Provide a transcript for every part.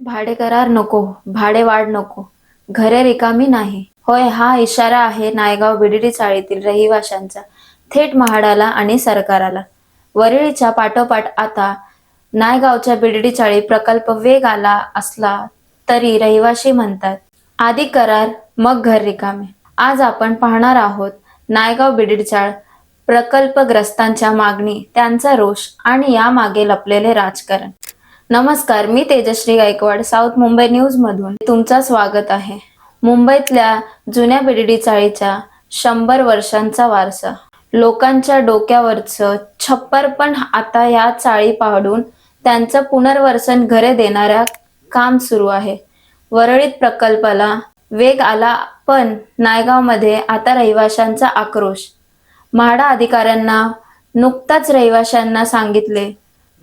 भाडे करार नको भाडे वाढ नको. घरे रिकामी नाही. होय हा इशारा आहे नायगाव बिडडी चाळीतील रहिवाशांचा. थेट महाडाला आणि सरकाराला. वरळीच्या पाठोपाठ आता नायगावच्या बिडडी चाळी प्रकल्प वेग आला असला तरी रहिवाशी म्हणतात आधी करार मग घर रिकामे. आज आपण पाहणार आहोत नायगाव बिडडचाळ प्रकल्पग्रस्तांच्या मागणी त्यांचा रोष आणि यामागे लपलेले राजकारण. नमस्कार मी तेजश्री गायकवाड साऊथ मुंबई न्यूज मधून तुमचं स्वागत आहे. मुंबईतल्या जुन्या बिडडी चाळीच्या शंभर वर्षांचा वारसा. लोकांच्या डोक्यावरचं छप्पर पण आता या चाळी पाडून त्यांचं पुनर्वसन घरे देणाऱ्या काम सुरू आहे. वरळीत प्रकल्पाला वेग आला पण नायगावमध्ये आता रहिवाशांचा आक्रोश. म्हाडा अधिकाऱ्यांना नुकताच रहिवाशांना सांगितले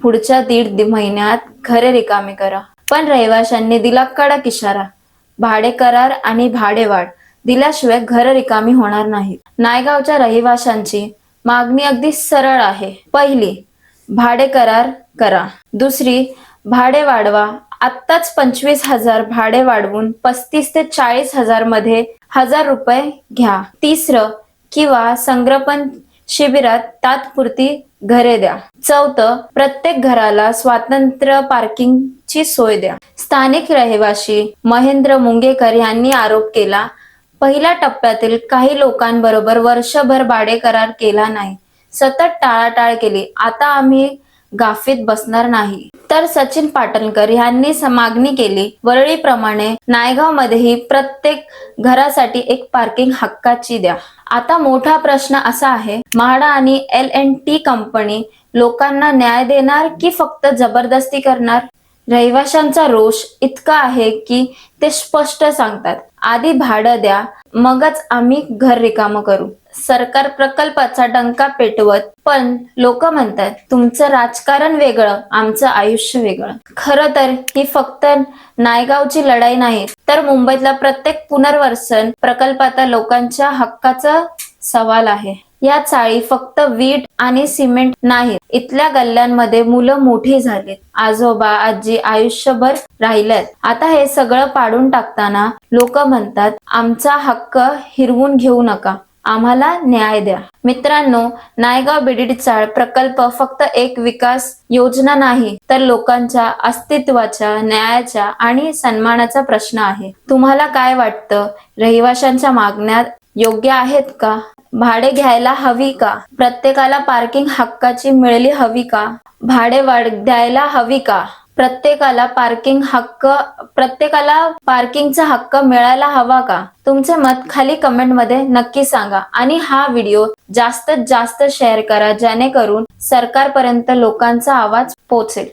पुढच्या दीड महिन्यात घरे रिकामी करा. पण रहिवाशांनी दिला कडक इशारा. भाडे करार आणि भाडेवाढ दिल्याशिवाय घर रिकामी होणार नाही नायगावच्या रहिवाशांची मागणी अगदी सरळ आहे. पहिली भाडे करार करा. दुसरी भाडे वाढवा. आत्ताच पंचवीस हजार भाडे वाढवून पस्तीस ते चाळीस हजारमध्ये हजार रुपये घ्या. तिसरं किंवा संग्रपण शिबिरात तात्पुरती घरे द्या. चौथं प्रत्येक घराला स्वातंत्र्य पार्किंगची सोय द्या. स्थानिक रहिवासी महेंद्र मुंगेकर यांनी आरोप केला पहिल्या टप्प्यातील काही लोकांबरोबर वर्षभर भाडे करार केला नाही. सतत टाळाटाळ केली. आता आम्ही गाफीत बसणार नाही. तर सचिन पाटणकर यांनी समागणी मागणी केली. वरळीप्रमाणे नायगाव मध्येही प्रत्येक घरासाठी एक पार्किंग हक्काची द्या. आता मोठा प्रश्न असा आहे म्हाडा आणि एल एन टी कंपनी लोकांना न्याय देणार की फक्त जबरदस्ती करणार? रहिवाशांचा रोष इतका आहे की ते स्पष्ट सांगतात. आधी भाडं द्या मगच आम्ही घर रिकामं करू. सरकार प्रकल्पाचा डंका पेटवत पण लोक म्हणतात तुमचं राजकारण वेगळं आमचं आयुष्य वेगळं. खरं तर ही फक्त नायगावची लढाई नाही तर मुंबईतला प्रत्येक पुनर्वसन प्रकल्पाचा लोकांच्या हक्काचा सवाल आहे. या चाळी फक्त वीट आणि सिमेंट नाहीत इथल्या गल्ल्यांमध्ये मुलं मोठी झालीत. आजोबा आजी आयुष्यभर राहिल्यात. आता हे सगळं पाडून टाकताना लोक म्हणतात आमचा हक्क हिरवून घेऊ नका. आम्हाला न्याय द्या. मित्रांनो नायगाव बिडिड चाळ प्रकल्प फक्त एक विकास योजना नाही तर लोकांच्या अस्तित्वाच्या न्यायाच्या आणि सन्मानाचा प्रश्न आहे. तुम्हाला काय वाटतं? रहिवाशांच्या मागण्या योग्य आहेत का? भाडे घ्यायला हवी का? प्रत्येकाला पार्किंग हक्काची मिळली हवी का? भाडे वाढ द्यायला हवी का? प्रत्येकाला पार्किंग हक्क प्रत्येकाला पार्किंगचा हक्क मिळायला हवा का? तुमचे मत खाली कमेंटमध्ये नक्की सांगा. आणि हा व्हिडिओ जास्तीत जास्त शेअर करा जेणेकरून सरकारपर्यंत लोकांचा आवाज पोचेल.